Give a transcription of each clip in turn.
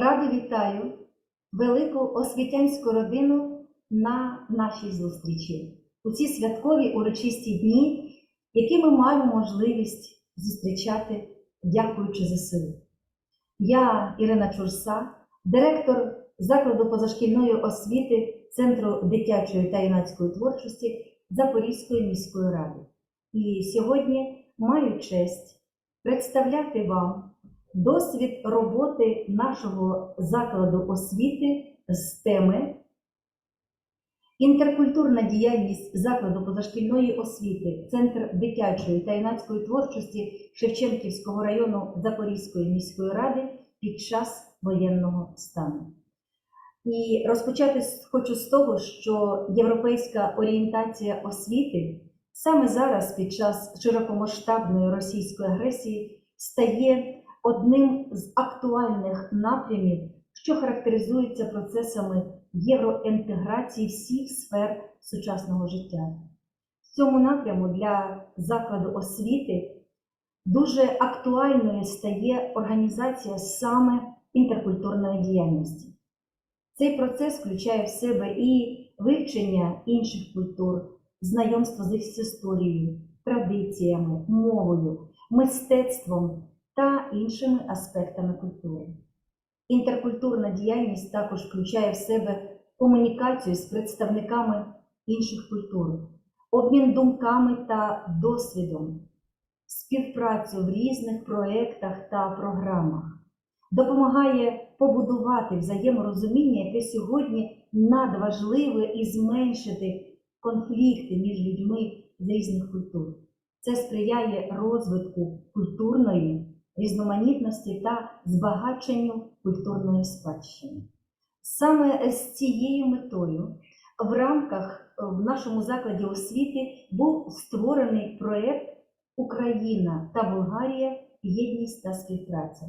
Радо вітаю велику освітянську родину на нашій зустрічі у ці святкові урочисті дні, які ми маємо можливість зустрічати, дякуючи ЗСУ. Я Ірина Чурса, директор закладу позашкільної освіти Центру дитячої та юнацької творчості Запорізької міської ради. І сьогодні маю честь представляти вам досвід роботи нашого закладу освіти з теми Інтеркультурна діяльність закладу позашкільної освіти, Центр дитячої та юнацької творчості Шевченківського району Запорізької міської ради під час воєнного стану. І розпочати хочу з того, що європейська орієнтація освіти саме зараз, під час широкомасштабної російської агресії, стає одним з актуальних напрямів, що характеризується процесами євроінтеграції всіх сфер сучасного життя. В цьому напряму для закладу освіти дуже актуальною стає організація саме інтеркультурної діяльності. Цей процес включає в себе і вивчення інших культур, знайомство з їх історією, традиціями, мовою, мистецтвом та іншими аспектами культури. Інтеркультурна діяльність також включає в себе комунікацію з представниками інших культур, обмін думками та досвідом, співпрацю в різних проєктах та програмах, допомагає побудувати взаєморозуміння, яке сьогодні надважливе і зменшити конфлікти між людьми з різних культур. Це сприяє розвитку культурної різноманітності та збагаченню культурної спадщини. Саме з цією метою в рамках е, в нашому закладі освіти був створений проєкт Україна та Болгарія єдність та співпраця.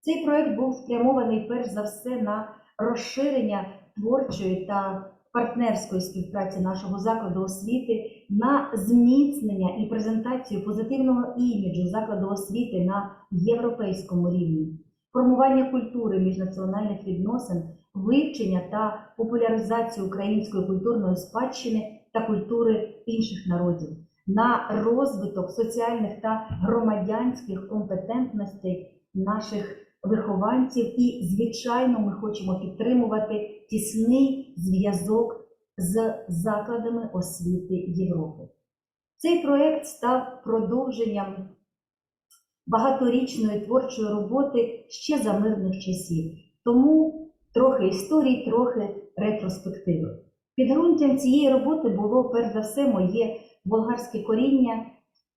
Цей проєкт був спрямований перш за все на розширення творчої та партнерської співпраці нашого закладу освіти, на зміцнення і презентацію позитивного іміджу закладу освіти на європейському рівні, формування культури міжнаціональних відносин, вивчення та популяризацію української культурної спадщини та культури інших народів, на розвиток соціальних та громадянських компетентностей наших вихованців. І, звичайно, ми хочемо підтримувати тісний зв'язок з закладами освіти Європи. Цей проєкт став продовженням багаторічної творчої роботи ще за мирних часів. Тому трохи історій, трохи ретроспективи. Підґрунтям цієї роботи було перш за все моє болгарське коріння.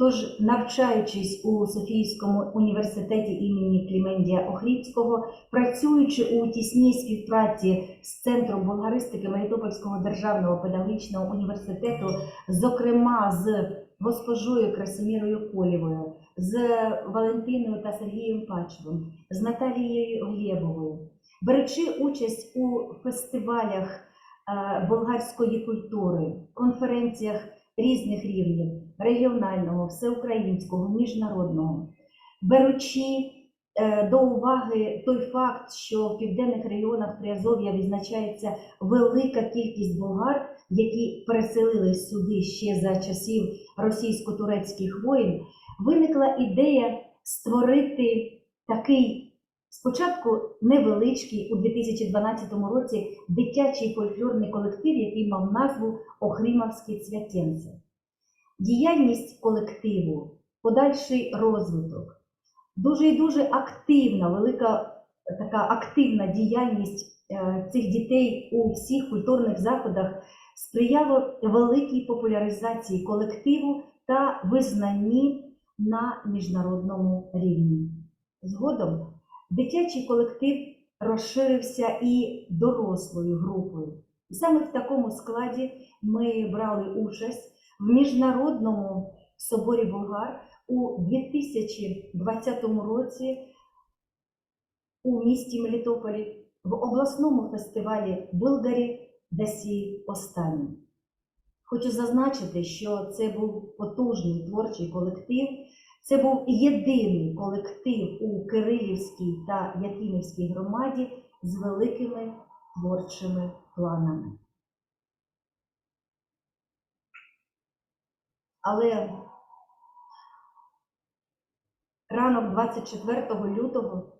Тож, навчаючись у Софійському університеті імені Клімендія Охрідського, працюючи у тісній співпраці з Центром болгаристики Мелітопольського державного педагогічного університету, зокрема з госпожою Красимірою Колєвою, з Валентиною та Сергієм Пачевим, з Наталією Глєбовою, беручи участь у фестивалях е, болгарської культури, конференціях різних рівнів регіонального, всеукраїнського, міжнародного, беручи е, до уваги той факт, що в південних регіонах Приазов'я відзначається велика кількість болгар, які переселились сюди ще за часів російсько-турецьких воєн, виникла ідея створити такий. Спочатку невеличкий у 2012 році дитячий фольклорний колектив, який мав назву Охрімовські цвятенці. Діяльність колективу, подальший розвиток, дуже і дуже активна, велика така активна діяльність е, цих дітей у всіх культурних заходах сприяло великій популяризації колективу та визнанні на міжнародному рівні. Згодом дитячий колектив розширився і дорослою групою. Саме в такому складі ми брали участь в міжнародному соборі Болгар у 2020 році у місті Мелітополі в обласному фестивалі Булгарі Дасі Останній. Хочу зазначити, що це був потужний творчий колектив, Це був єдиний колектив у Кирилівській та Якимівській громаді з великими творчими планами. Але ранок 24 лютого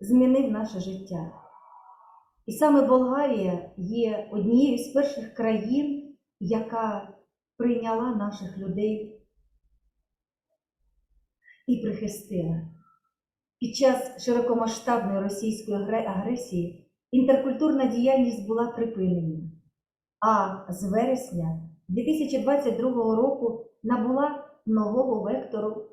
змінив наше життя. І саме Болгарія є однією з перших країн, яка прийняла наших людей і прихистила. Під час широкомасштабної російської агресії інтеркультурна діяльність була припинена, а з вересня 2022 року набула нового вектору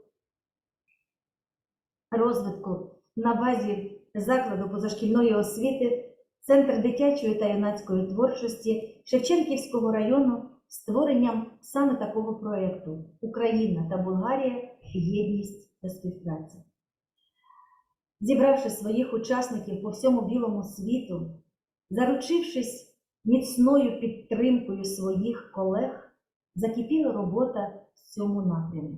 розвитку на базі закладу позашкільної освіти, Центр дитячої та юнацької творчості Шевченківського району створенням саме такого проєкту Україна та Болгарія єдність та співпраця. Зібравши своїх учасників по всьому білому світу, заручившись міцною підтримкою своїх колег, закипіла робота в цьому напрямі.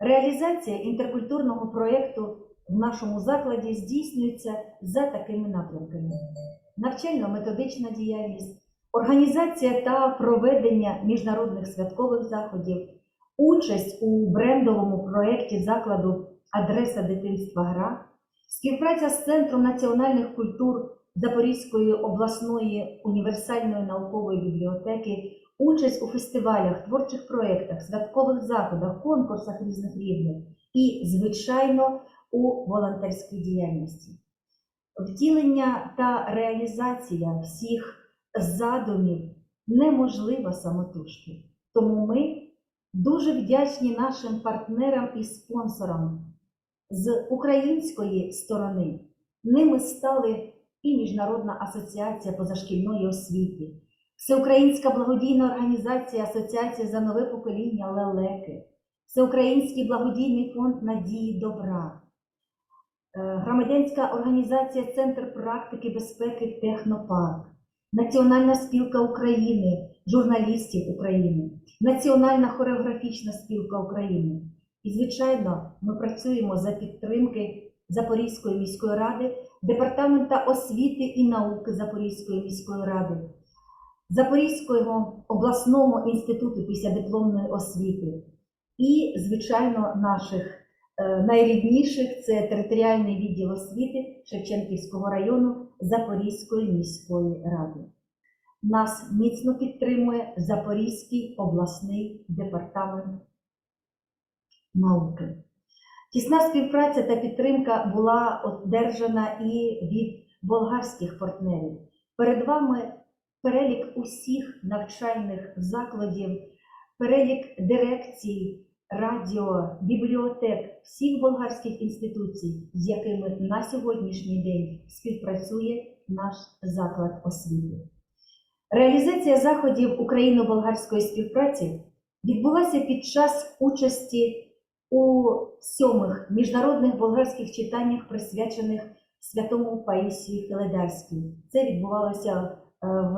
Реалізація інтеркультурного проєкту в нашому закладі здійснюється за такими напрямками: навчально-методична діяльність, організація та проведення міжнародних святкових заходів, участь у брендовому проєкті закладу Адреса дитинства гра, співпраця з Центром національних культур Запорізької обласної універсальної наукової бібліотеки, участь у фестивалях, творчих проєктах, святкових заходах, конкурсах різних рівнів і, звичайно, у волонтерській діяльності. Втілення та реалізація всіх задумів неможлива самотужки. Тому ми дуже вдячні нашим партнерам і спонсорам з української сторони. Ними стали і Міжнародна асоціація позашкільної освіти, Всеукраїнська благодійна організація Асоціація за нове покоління Лелеки, Всеукраїнський благодійний фонд Надії Добра, е, громадянська організація Центр практики безпеки Технопарк, Національна спілка України, журналістів України, Національна хореографічна спілка України. І, звичайно, ми працюємо за підтримки Запорізької міської ради, Департамента освіти і науки Запорізької міської ради, Запорізького обласного інституту післядипломної освіти і, звичайно, наших е, найрідніших це територіальний відділ освіти Шевченківського району Запорізької міської ради. Нас міцно підтримує Запорізький обласний департамент науки. Тісна співпраця та підтримка була одержана і від болгарських партнерів. Перед вами перелік усіх навчальних закладів, перелік дирекцій, радіо, бібліотек, всіх болгарських інституцій, з якими на сьогоднішній день співпрацює наш заклад освіти. Реалізація заходів україно-болгарської співпраці відбулася під час участі у сьомих міжнародних болгарських читаннях, присвячених святому Паїсію Філедарській. Це відбувалося е, в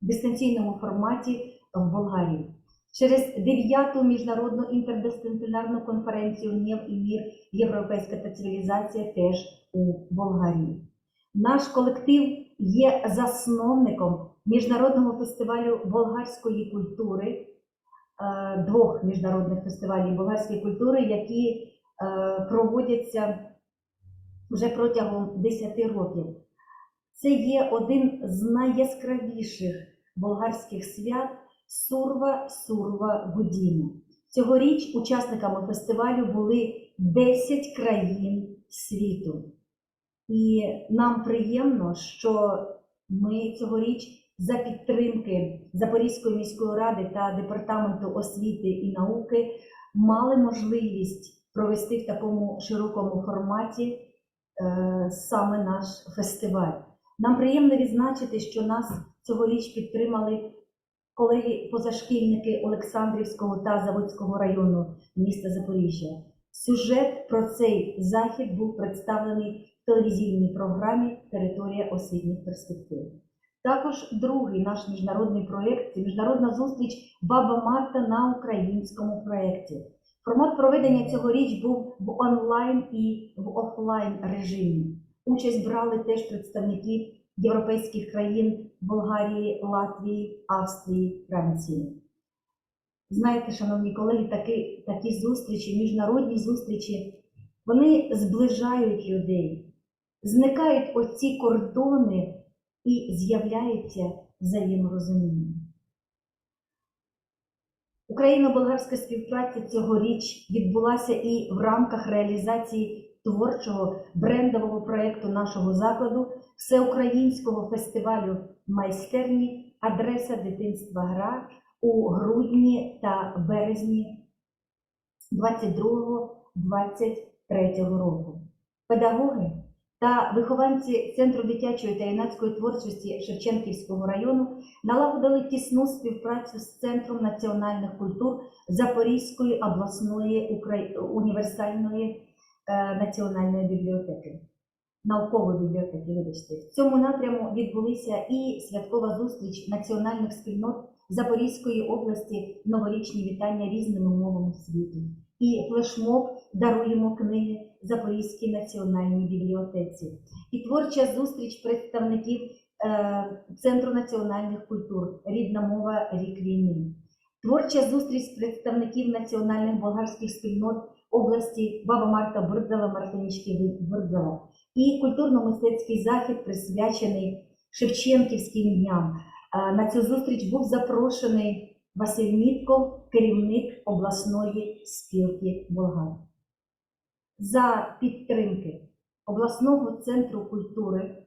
дистанційному форматі в Болгарії. Через дев'яту міжнародну інтердисциплінарну конференцію «Нєв і мір. Європейська та цивілізація теж у Болгарії. Наш колектив є засновником міжнародного фестивалю болгарської культури, е, двох міжнародних фестивалів болгарської культури, які е, проводяться вже протягом 10 років. Це є один з найяскравіших болгарських свят Сурва Сурва Гудіна. Цьогоріч учасниками фестивалю були 10 країн світу. І нам приємно, що ми цьогоріч за підтримки Запорізької міської ради та департаменту освіти і науки мали можливість провести в такому широкому форматі е, саме наш фестиваль. Нам приємно відзначити, що нас цьогоріч підтримали колеги-позашкільники Олександрівського та Заводського району міста Запоріжжя. Сюжет про цей захід був представлений телевізійній програмі Територія освітніх перспектив. Також другий наш міжнародний проєкт це міжнародна зустріч Баба Марта на українському проєкті. Формат проведення цьогоріч був в онлайн і в офлайн режимі. Участь брали теж представники європейських країн Болгарії, Латвії, Австрії, Франції. Знаєте, шановні колеги, такі, такі зустрічі, міжнародні зустрічі, вони зближають людей, зникають оці кордони і з'являється взаєморозуміння. Україно-болгарська співпраця цьогоріч відбулася і в рамках реалізації творчого брендового проєкту нашого закладу всеукраїнського фестивалю майстерні Адреса дитинства гра у грудні та березні 22-23 року. Педагоги та вихованці Центру дитячої та юнацької творчості Шевченківського району налагодили тісну співпрацю з Центром національних культур Запорізької обласної універсальної е, національної бібліотеки. Наукової бібліотеки, вибачте. В цьому напряму відбулися і святкова зустріч національних спільнот Запорізької області новорічні вітання різними мовами світу. І флешмоб даруємо книги Запорізькій національній бібліотеці. І творча зустріч представників е, Центру національних культур Рідна мова рік війни. Творча зустріч представників національних болгарських спільнот області Баба Марта Бурдзала, Мартинічки Бурдзала. І культурно-мистецький захід присвячений Шевченківським дням. Е, На цю зустріч був запрошений Василь Мітков, керівник обласної спілки болгар. За підтримки обласного центру культури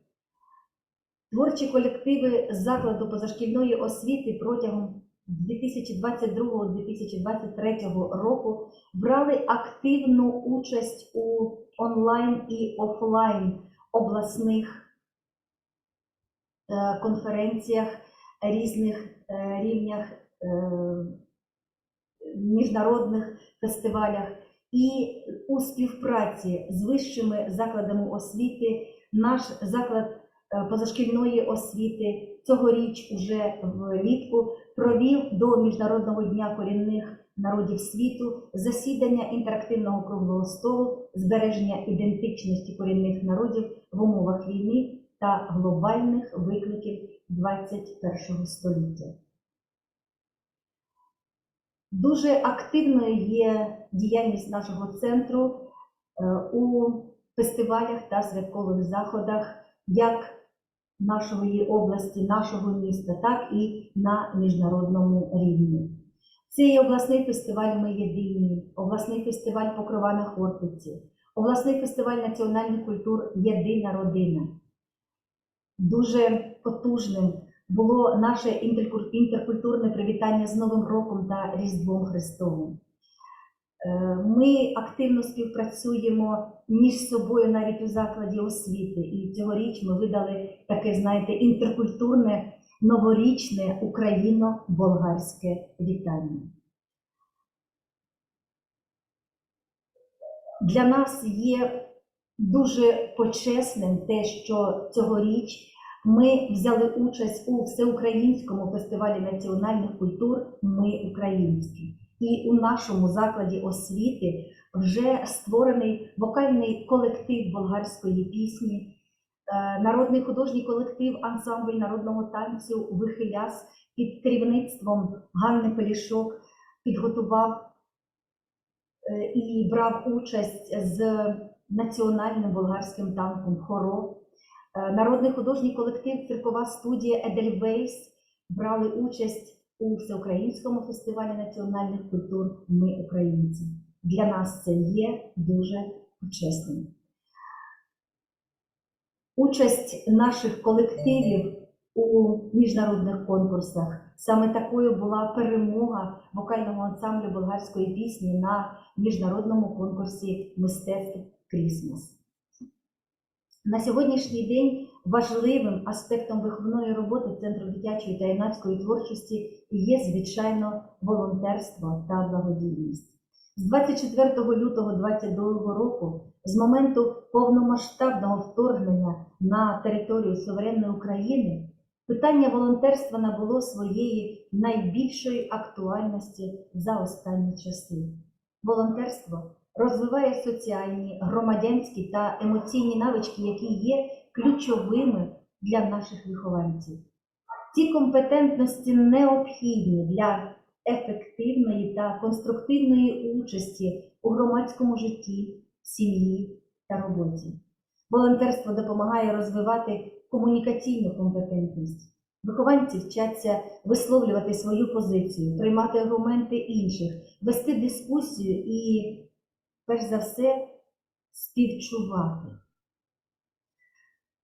творчі колективи закладу позашкільної освіти протягом 2022-2023 року брали активну участь у онлайн і офлайн обласних е, конференціях різних е, рівнях, міжнародних фестивалях і у співпраці з вищими закладами освіти наш заклад е, позашкільної освіти цьогоріч уже влітку провів до Міжнародного дня корінних народів світу засідання інтерактивного круглого столу збереження ідентичності корінних народів в умовах війни та глобальних викликів 21 століття. Дуже активною є діяльність нашого центру е, у фестивалях та святкових заходах як нашої області, нашого міста, так і на міжнародному рівні. Це і обласний фестиваль Ми єдині, обласний фестиваль Покрова на Хортиці, обласний фестиваль національних культур Єдина родина. Дуже потужним було наше інтеркультурне привітання з Новим роком та Різдвом Христовим. Е, Ми активно співпрацюємо між собою навіть у закладі освіти. І цьогоріч ми видали таке, знаєте, інтеркультурне новорічне україно-болгарське вітання. Для нас є дуже почесним те, що цьогоріч ми взяли участь у всеукраїнському фестивалі національних культур Ми українські. І у нашому закладі освіти вже створений вокальний колектив болгарської пісні, е, народний художній колектив ансамбль народного танцю Вихиляс під керівництвом Ганни Пелішок підготував е, і брав участь з національним болгарським танком Хоро. Е, Народний художній колектив Циркова студія Едельвейс брали участь у всеукраїнському фестивалі національних культур Ми українці. Для нас це є дуже почесним. Участь наших колективів у міжнародних конкурсах саме такою була перемога вокального ансамблю болгарської пісні на міжнародному конкурсі мистецтв Крісмас. На сьогоднішній день важливим аспектом виховної роботи Центру дитячої та юнацької творчості є, звичайно, волонтерство та благодійність. З 24 лютого 2022 року, з моменту повномасштабного вторгнення на територію суверенної України, питання волонтерства набуло своєї найбільшої актуальності за останні часи. Волонтерство розвиває соціальні, громадянські та емоційні навички, які є ключовими для наших вихованців. Ці компетентності необхідні для ефективної та конструктивної участі у громадському житті, сім'ї та роботі. Волонтерство допомагає розвивати комунікаційну компетентність. Вихованці вчаться висловлювати свою позицію, приймати аргументи інших, вести дискусію і, перш за все, співчувати.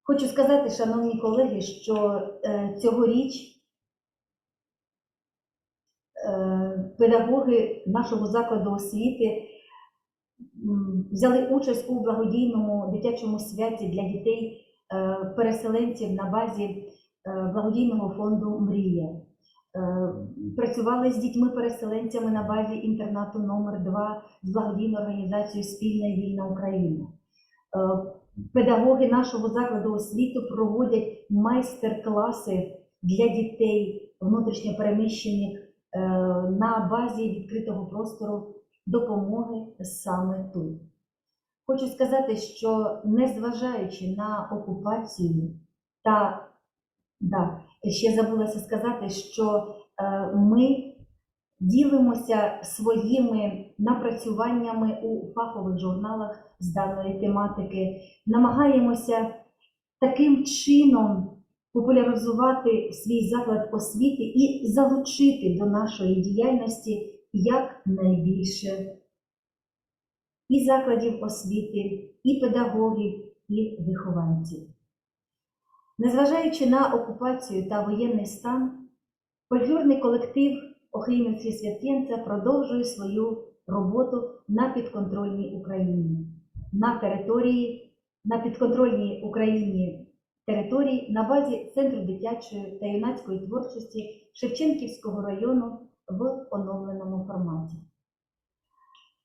Хочу сказати, шановні колеги, що е, цьогоріч е, педагоги нашого закладу освіти взяли участь у благодійному дитячому святі для дітей е, на базі благодійного фонду Мрія. Е, Працювали з дітьми-переселенцями на базі інтернату номер 2 з благодійною організацією Спільна вільна Україна. Е, Педагоги нашого закладу освіти проводять майстер-класи для дітей внутрішньопереміщених е, на базі відкритого простору допомоги саме тут. Хочу сказати, що незважаючи на окупацію та да, ще забулася сказати, що е, ми ділимося своїми напрацюваннями у фахових журналах з даної тематики, намагаємося таким чином популяризувати свій заклад освіти і залучити до нашої діяльності якнайбільше і закладів освіти, і педагогів, і вихованців. Незважаючи на окупацію та воєнний стан, фольклорний колектив Охрімівці Святєнця продовжує свою роботу на підконтрольній Україні, на території, на підконтрольній Україні території на базі Центру дитячої та юнацької творчості Шевченківського району в оновленому форматі.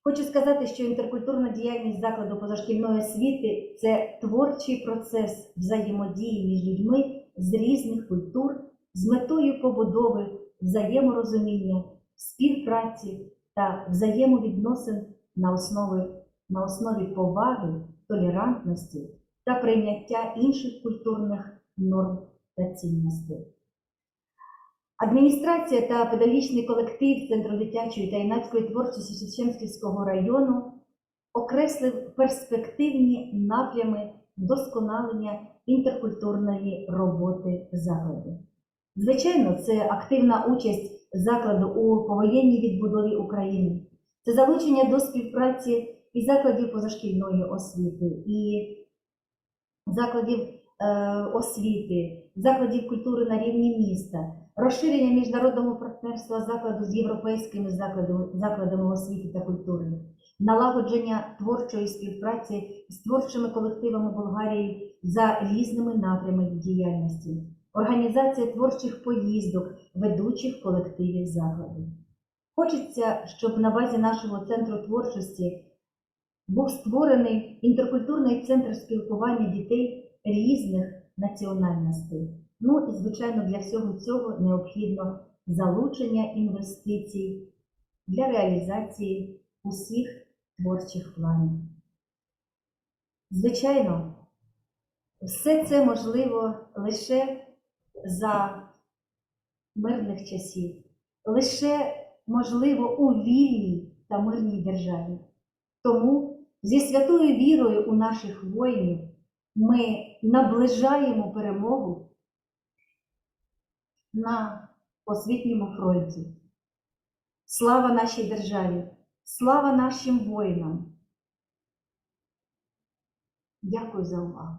Хочу сказати, що інтеркультурна діяльність закладу позашкільної освіти це творчий процес взаємодії між людьми з різних культур з метою побудови взаєморозуміння, співпраці та взаємовідносин на основі, на основі поваги, толерантності та прийняття інших культурних норм та цінностей. Адміністрація та педагогічний колектив Центру дитячої та юнацької творчості Шевченківського району окреслив перспективні напрями вдосконалення інтеркультурної роботи закладу. Звичайно, це активна участь закладу у повоєнній відбудові України, це залучення до співпраці і закладів позашкільної освіти, і закладів е, освіти, закладів культури на рівні міста, розширення міжнародного партнерства закладу з європейськими закладами, закладами освіти та культури, налагодження творчої співпраці з творчими колективами Болгарії за різними напрямами діяльності, організація творчих поїздок ведучих колективів закладу. Хочеться, щоб на базі нашого центру творчості був створений інтеркультурний центр спілкування дітей різних національностей. Ну і, звичайно, для всього цього необхідно залучення інвестицій для реалізації усіх творчих планів. Звичайно, все це можливо лише за мирних часів, лише можливо у вільній та мирній державі. Тому зі святою вірою у наших воїнів ми наближаємо перемогу на освітньому фронті. Слава нашій державі! Слава нашим воїнам! Дякую за увагу!